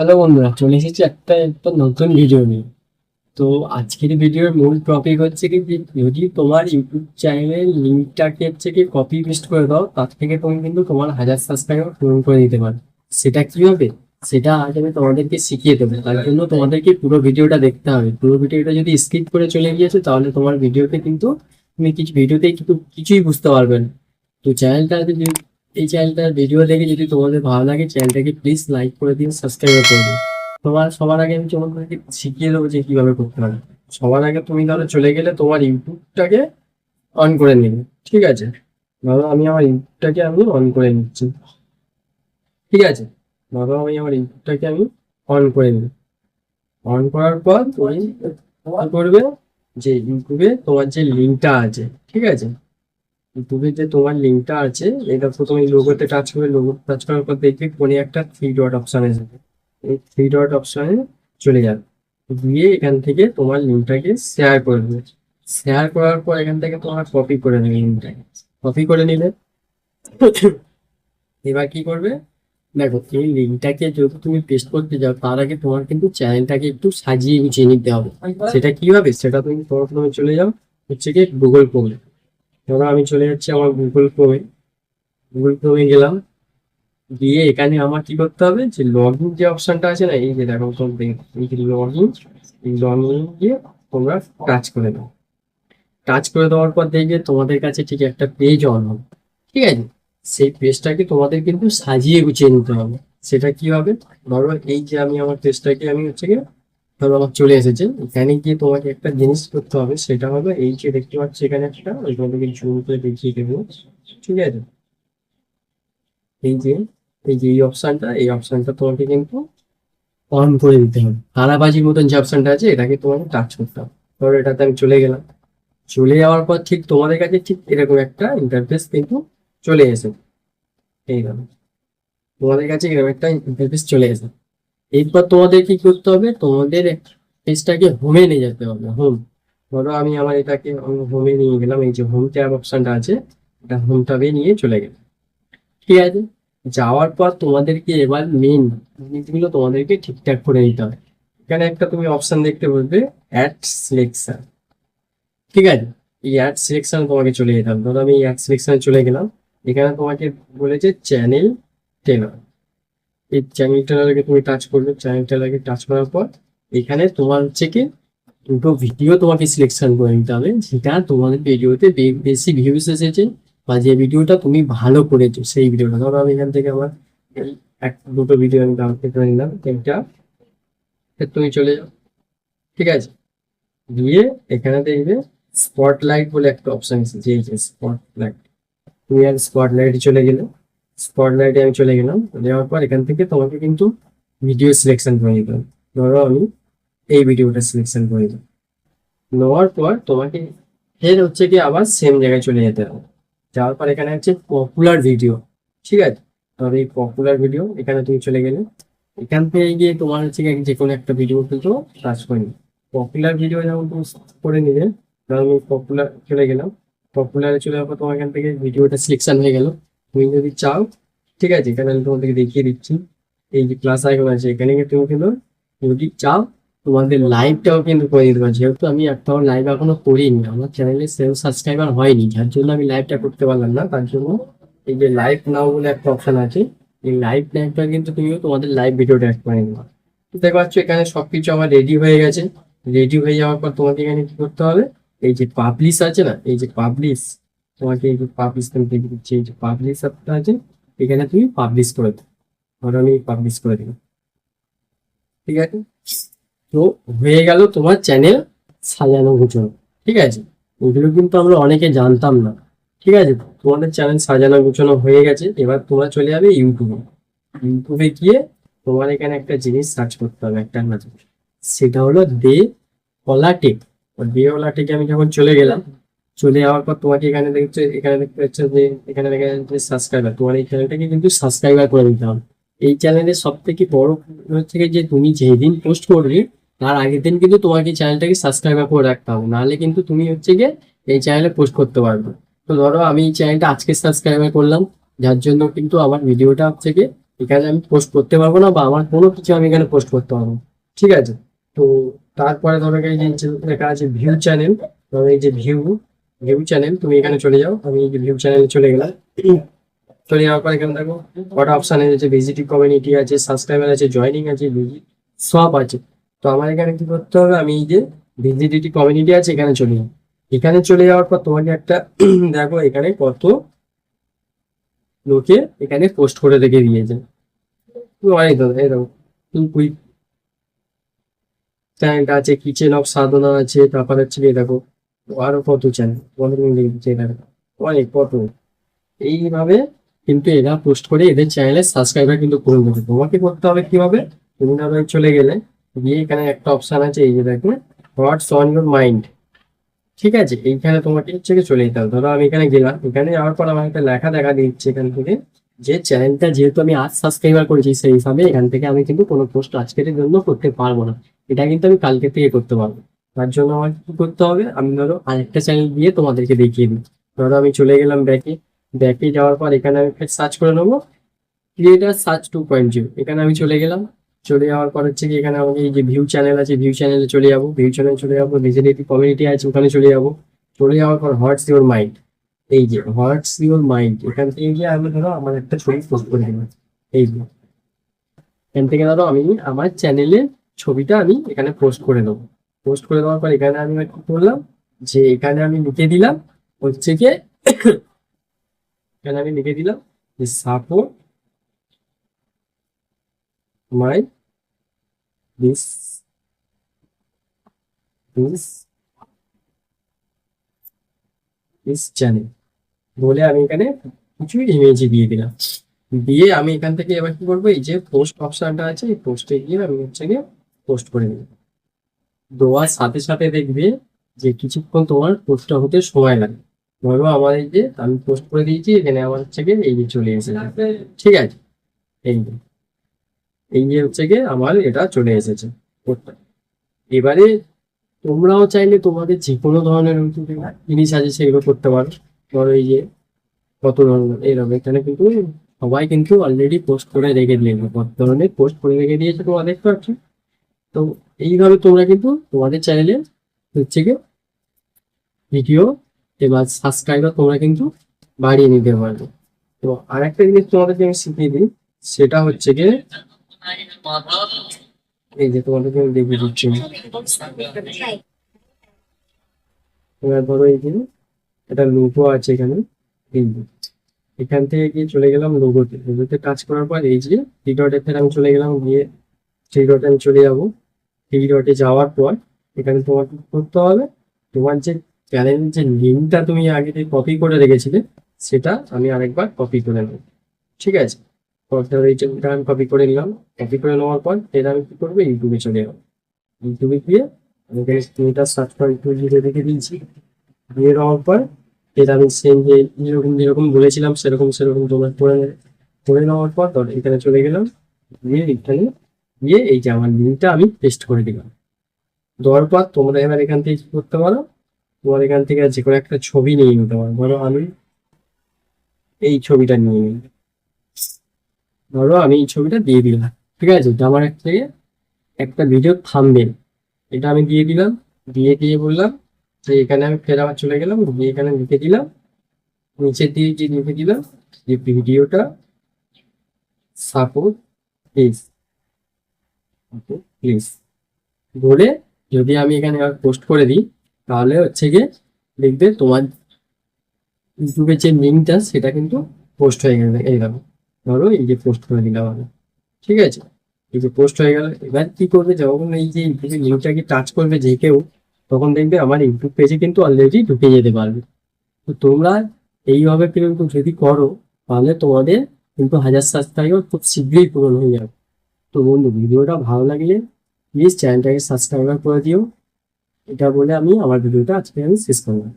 Hello বন্ধুরা, চলে এসেছি একটা একটা নতুন ভিডিও নিয়ে। তো আজকের ভিডিওর মূল টপিক হচ্ছে কি যদি তোমার ইউটিউব চ্যানেলের লিঙ্কটাকে হচ্ছে কি কপি পেস্ট করে দাও, তার থেকে তুমি কিন্তু তোমার হাজার সাবস্ক্রাইবার পূরণ করে দিতে পারো। সেটা কি হবে? সেটা আজ আমি তোমাদেরকে শিখিয়ে দেবো। তার জন্য তোমাদেরকে পুরো ভিডিওটা দেখতে হবে। পুরো ভিডিওটা যদি স্কিপ করে চলে গিয়েছো, তাহলে তোমার ভিডিওতে কিন্তু তুমি কিছু ভিডিওতে কিন্তু কিছুই বুঝতে পারবে না। তো চ্যানেলটা যদি এই চ্যানেলটার ভিডিও দেখে যদি তোমাদের ভালো লাগে, চ্যানেলটাকে প্লিজ লাইক করে দিন সাবস্ক্রাইব করে দিন তোমার, সবার আগে আমি তোমাদেরকে শিখিয়ে দেবো যে কীভাবে করতে হবে সবার আগে তুমি ধরো চলে গেলে তোমার ইউটিউবটাকে অন করে নিবে, ঠিক আছে? ধরো আমি আমার ইউটিউবটাকে আমি অন করে নিচ্ছি। ঠিক আছে? ধরো আমি আমার ইউটিউবটাকে আমি অন করে নিই অন করার পর তুমি করবে? যে ইউটিউবে তোমার যে লিঙ্কটা আছে, ঠিক আছে? যে তোমার লিঙ্কটা আছে, এটা প্রথমে লোগোতে টাচ করবে লোগো টাচ করার পর দেখবে কোনে একটা থ্রি ডট অপশন যাবে। এই থ্রি ডট অপশনে চলে যাবে। গিয়ে এখান থেকে তোমার লিঙ্কটাকে শেয়ার করে দেবে শেয়ার করার পর এখান থেকে তোমার কপি করে নেবে লিঙ্কটাকে। কপি করে নিলে এবার কি করবে? দেখো, এই লিঙ্কটাকে যেহেতু তুমি পেস্ট করতে যাও, তার আগে তোমার কিন্তু চ্যানেলটাকে একটু সাজিয়ে গুছিয়ে নিতে হবে। সেটা কি হবে সেটা তুমি প্রথমে চলে যাও, হচ্ছে কি গুগল ক্রোমে ধরো আমি চলে যাচ্ছি আমার গুগল ক্রোমে গুগল ক্রোমে গেলাম। দিয়ে এখানে আমার কি করতে হবে? যে লগ ইন যে অপশনটা আছে না, এই যে দেখো এই যে লগ ইন এই লগ ইন দিয়ে তোমরা টাচ করে দাও। টাচ করে দেওয়ার পর দেখবে তোমাদের কাছে ঠিক একটা পেজ অন হবে। ঠিক আছে? সেই পেজটাকে তোমাদের কিন্তু সাজিয়ে গুছিয়ে নিতে হবে। সেটা কি হবে? ধরো এই যে আমি আমার পেজটাকে আমি হচ্ছে কি ধরো আমার চলে এসেছে। এখানে গিয়ে তোমাকে একটা জিনিস করতে হবে, সেটা হবে এই যে দেখতে পাচ্ছি এখানে একটা, ওইখান থেকে জুম করে দেখিয়ে দেবো। ঠিক আছে? এই যে এই যে এই অপশনটা এই অপশনটা তোমাকে কিন্তু অন করে দিতে হবে। হারাবাজির মতন যে অপশনটা আছে, এটাকে তোমাকে টাচ করতে হবে। ধরো এটাতে আমি চলে গেলাম। চলে যাওয়ার পর ঠিক তোমাদের কাছে ঠিক এরকম একটা ইন্টারফেস কিন্তু চলে এসে এইভাবে তোমাদের কাছে এরকম একটা ইন্টারফেস চলে এসে এরপর তোমাদের কি করতে হবে? তোমাদের পেজটাকে হোমে নিয়ে যেতে হবে। হোম ধরো আমি আমার এটাকে হোমে নিয়ে গেলাম। এই যে হোম ট্যাব অপশনটা আছে, এটা হোম ট্যাবে নিয়ে চলে গেলাম। ঠিক আছে? যাওয়ার পর তোমাদেরকে এবার মেন জিনিসগুলো তোমাদেরকে ঠিকঠাক করে নিতে হবে। এখানে একটা তুমি অপশন দেখতে বলবে অ্যাড সিলেকশন ঠিক আছে? এই অ্যাড সিলেকশন তোমাকে চলে যেতাম ধরো আমি অ্যাড সিলেকশনে চলে গেলাম। এখানে তোমাকে বলেছে চ্যানেল টেলার এই চ্যানেল টেলারকে তুমি টাচ করবে চ্যানেল টেলারকে টাচ করার পর এখানে তোমার হচ্ছে কি দুটো ভিডিও তোমাকে সিলেকশন করে নিতে হবে, যেটা তোমাদের ভিডিওতে বেশি ভিউজ এসেছে বা যে ভিডিওটা তুমি ভালো করেছ, সেই ভিডিওটা ধরো আমি এখান থেকে আমার এক, দুটো ভিডিও আমি ডাউনলোড করে নিলাম, তিনটা। তুমি চলে যাও। ঠিক আছে? দিয়ে এখানে দেখবে স্পটলাইট বলে একটা অপশন এসেছে এই যে স্পটলাইট তুমি আর স্পটলাইটে চলে গেলে স্পটলাইটে আমি চলে গেলাম। যাওয়ার পর এখান থেকে তোমাকে কিন্তু ভিডিও সিলেকশন করে নিতে হবে। ধরো আমি এই ভিডিওটা সিলেকশন করে দিলাম। নেওয়ার পর তোমাকে ফের হচ্ছে কি আবার সেম জায়গায় চলে যেতে হবে। যাওয়ার পর এখানে হচ্ছে পপুলার ভিডিও ঠিক আছে? ধরো এই পপুলার ভিডিও এখানে তুমি চলে গেলে। এখান থেকে গিয়ে তোমার হচ্ছে যে কোনো একটা ভিডিও কিন্তু সার্চ করে নিবে পপুলার ভিডিও যেমন তুমি করে নিলে ধরো আমি পপুলার চলে গেলাম। পপুলারে চলে যাওয়ার পর তোমার এখান থেকে ভিডিওটা সিলেকশন হয়ে গেল। তুমি যদি চাও, ঠিক আছে, এখানে আমি তোমাদেরকে দেখিয়ে দিচ্ছি। এই যে প্লাস আইকন আছে, এখানে তুমি কিন্তু যদি চাও, তোমাদের লাইভটাও কিন্তু করে দিতে পারছি যেহেতু আমি একটাও লাইভ এখনও করিনি, আমার চ্যানেলে সেল সাবস্ক্রাইবার হয়নি, যার জন্য আমি লাইভটা করতে পারলাম না, তার জন্য এই যে লাইভ নাও বলে একটা অপশন আছে, এই লাইভ লাইভটা কিন্তু তুমিও তোমাদের লাইভ ভিডিওটা অ্যাড করে নিবা দেখতে পাচ্ছ এখানে সবকিছু আমার রেডি হয়ে গেছে। রেডি হয়ে যাওয়ার পর তোমাকে এখানে কি করতে হবে? এই যে পাবলিশ আছে না, এই যে পাবলিশ তোমাকে এই পাবলিশ দেখে দিচ্ছি যে পাবলিশ আছে, এখানে তুমি পাবলিশ করে দাও। ধরো আমি পাবলিশ করে দিলাম। ঠিক আছে? তো হয়ে গেল তোমার চ্যানেল সাজানো গুছানো ঠিক আছে? এগুলো কিন্তু আমরা অনেকে জানতাম না। ঠিক আছে? তোমাদের চ্যানেল সাজানো গুছানো হয়ে গেছে, এবার তোমরা চলে যাবে ইউটিউবে ইউটিউবে গিয়ে তোমার এখানে একটা জিনিস সার্চ করতে হবে, একটা না সেটা হলো দে ওলা টেক। দে ওলা টেকে আমি যখন চলে গেলাম চলে যাওয়ার পর তোমাকে এখানে দেখছ এখানে দেখতে পাচ্ছ যে, এখানে দেখা যাচ্ছে সাবস্ক্রাইবার তোমার এই চ্যানেলটাকে কিন্তু সাবস্ক্রাইবার করে দিতে হবে। এই চ্যানেলের সব থেকে বড় হচ্ছে গিয়ে যে, তুমি যেদিন পোস্ট করবে, তার আগের দিন কিন্তু তোমাকে চ্যানেলটাকে সাবস্ক্রাইবার করে রাখতে হবে। নাহলে কিন্তু তুমি হচ্ছে গিয়ে এই চ্যানেলে পোস্ট করতে পারবে। তো ধরো আমি এই চ্যানেলটা আজকে সাবস্ক্রাইবার করলাম, যার জন্য কিন্তু আমার ভিডিওটা হচ্ছে গিয়ে এখানে আমি পোস্ট করতে পারব না বা আমার কোনো কিছু আমি এখানে পোস্ট করতে পারব। ঠিক আছে? তো তারপরে ধরো এই যে লেখা আছে ভিউ চ্যানেল ধরো এই যে ভিউ ভিউ চ্যানেল তুমি এখানে চলে যাও, আমি ভিউ চ্যানেলে চলে গেলাম। চলে যাওয়ার পর এখানে দেখো কটা অপশন আছে ভিজিটিং কমিউনিটি আছে সাবস্ক্রাইবার আছে জয়নিং আছে সব আছে। তো আমার এখানে কি করতে হবে? আমি এই যে ভিজিডিটি কমিউনিটি আছে, এখানে চলে যাব এখানে চলে যাওয়ার পর তোমাকে একটা, দেখো এখানে কত লোকে এখানে পোস্ট করে রেখে দিয়েছে। অনেক দাদা এই দেখো কুইক চ্যানেলটা আছে কিচেন অফ সাধনা আছে, তারপর হচ্ছে দেখো আরও কত চ্যানেল অনেক কত এইভাবে কিন্তু এরা পোস্ট করে এদের চ্যানেলের সাবস্ক্রাইবার কিন্তু করে। দেবে তোমাকে করতে হবে কীভাবে? তুমি ধরো চলে গেলে গিয়ে এখানে একটা অপশন আছে, এই যে দেখো হোয়াটস অন ইউর মাইন্ড ঠিক আছে? এইখানে তোমাকে হচ্ছে চলে যেতে হবে। ধরো আমি এখানে গেলাম, এখানে যাওয়ার পর আমার একটা লেখা দেখা দিচ্ছে এখান থেকে যে চ্যানেলটা যেহেতু আমি আজ সাবস্ক্রাইবার করেছি, সেই হিসাবে এখান থেকে আমি কিন্তু কোনো পোস্ট আজকের জন্য করতে পারব না। এটা কিন্তু আমি কালকে থেকে করতে পারব। তার জন্য আমার কি করতে হবে? আমি ধরো আরেকটা চ্যানেল দিয়ে তোমাদেরকে দেখিয়ে দিই। ধরো আমি চলে গেলাম ব্যাকে ব্যাকে যাওয়ার পর এখানে আমি ফের সার্চ করে নেব। Creator search two point zero এখানে আমি চলে গেলাম। চলে যাওয়ার পর হচ্ছে কি এখানে আমাকে এই যে ভিউ চ্যানেল আছে ভিউ চ্যানেলে চলে যাব। ভিউ চ্যানেল চলে যাব ভিজিটিভ কমিউনিটি আছে, ওখানে চলে যাব। চলে যাওয়ার পর হোয়াটস ইউর মাইন্ড এই যে হোয়াটস ইউর মাইন্ড এখান থেকে গিয়ে আমি ধরো আমার একটা ছবি পোস্ট করে দিলাম এই যে। এখান থেকে ধরো আমি আমার চ্যানেলে ছবিটা আমি এখানে পোস্ট করে দেবো পোস্ট করে দেওয়ার পর এখানে আমি কি করলাম? যে এখানে আমি লিখে দিলাম, হচ্ছে গিয়ে এখানে আমি লিখে দিলাম যে support my this this this channel বলে আমি এখানে কিছু ইমেজ দিয়ে দিলাম। দিয়ে আমি এখান থেকে এবার কি করব? এই যে পোস্ট অপশনটা আছে, এই পোস্টে গিয়ে আমি হচ্ছে গিয়ে পোস্ট করে দেবো দেওয়ার সাথে সাথে দেখবে যে কিছুক্ষণ তোমার পোস্টটা হতে সময় লাগে। ধরো আমার এই যে আমি পোস্ট করে দিয়েছি, এখানে আমার হচ্ছে গিয়ে এই যে চলে এসেছে। ঠিক আছে? এই যে। এই যে হচ্ছে গিয়ে আমার এটা চলে এসেছে এবারে তোমরাও চাইলে তোমাদের যে কোনো ধরনের জিনিস আছে সেগুলো করতে পারো। ধরো এই যে কত ধরনের এরকম এখানে কিন্তু সবাই কিন্তু অলরেডি পোস্ট করে রেখে দিয়েছে। কত ধরনের পোস্ট করে রেখে দিয়েছে তোমরা দেখতে পাচ্ছ তো এইভাবে তোমরা কিন্তু তোমাদের চ্যানেলে হচ্ছে গিয়ে ভিডিও এবার সাবস্ক্রাইবার তোমরা কিন্তু বাড়িয়ে নিতে পারবে। তো আর একটা জিনিস তোমাদেরকে আমি শিখিয়ে দিই, সেটা হচ্ছে গিয়ে এই যে তোমাদেরকে আমি দেখিয়ে দিচ্ছি। এবার ধরো এই যে একটা লোগো আছে এখানে যে। এখান থেকে গিয়ে চলে গেলাম লোগোতে লোগোতে কাজ করার পর এই যে ডটের আমি চলে গেলাম, গিয়ে থ্রি ডটে আমি চলে যাব। থ্রি ডটে যাওয়ার পর এখানে তোমার কি করতে হবে? তোমার যে চ্যানেলের যে লিঙ্কটা তুমি আগে থেকে কপি করে রেখেছিলে, সেটা আমি আরেকবার কপি করে নেব। ঠিক আছে? ধরো এই ছবিটা আমি কপি করে নিলাম। কপি করে নেওয়ার পর এটা আমি কি করব? ইউটিউবে চলে যাব। ইউটিউবে গিয়ে আমি এখানে স্ক্রিনটা সার্চ করে ইউটিউব রেখে দিয়েছি দিয়ে দেওয়ার পর এটা আমি সেম যে যেরকম যেরকম বলেছিলাম, সেরকম সেরকম তোমরা করে করে নেওয়ার পর ধর এখানে চলে গেলাম। দিয়ে এখানে গিয়ে এই যে আমার লিঙ্কটা আমি পেস্ট করে দিলাম। দেওয়ার পর তোমরা এবার এখান থেকে করতে পারো? তোমার এখান থেকে যে কোনো একটা ছবি নিয়ে নিতে পারো। ধরো আমি এই ছবিটা নিয়ে নিই ধরো আমি এই ছবিটা দিয়ে দিলাম। ঠিক আছে? আমার থেকে একটা ভিডিও থামবে এটা আমি দিয়ে দিলাম। দিয়ে দিয়ে বললাম যে এখানে আমি ফের আবার চলে গেলাম। দিয়ে এখানে লিখে দিলাম। নিচের দিয়ে যে লিখে দিলাম যে ভিডিওটা সাপোর্ট প্লিজ বলে যদি আমি এখানে পোস্ট করে দিই, তাহলে হচ্ছে গিয়ে দেখবে তোমার ইউটিউবের যে লিঙ্কটা সেটা কিন্তু পোস্ট হয়ে গেলে এইভাবে ধরো এই যে পোস্ট করে দিলাম আমি। ঠিক আছে? এই যে পোস্ট হয়ে গেল, এবার কি করবে? যখন এই যে ইউটিউবের লিঙ্কটাকে টাচ করবে যে কেউ, তখন দেখবে আমার ইউটিউব পেজে কিন্তু অলরেডি ঢুকে যেতে পারবে। তো তোমরা এইভাবে কিন্তু যদি করো, তাহলে তোমাদের কিন্তু হাজার সাবস্ক্রাইবার খুব শীঘ্রই পূরণ হয়ে যাবে। তো বন্ধু, ভিডিওটা ভালো লাগলে প্লিজ চ্যানেলটাকে সাবস্ক্রাইবার করে দিও। এটা বলে আমি আমার ভিডিওটা আজকে আমি শেষ করলাম।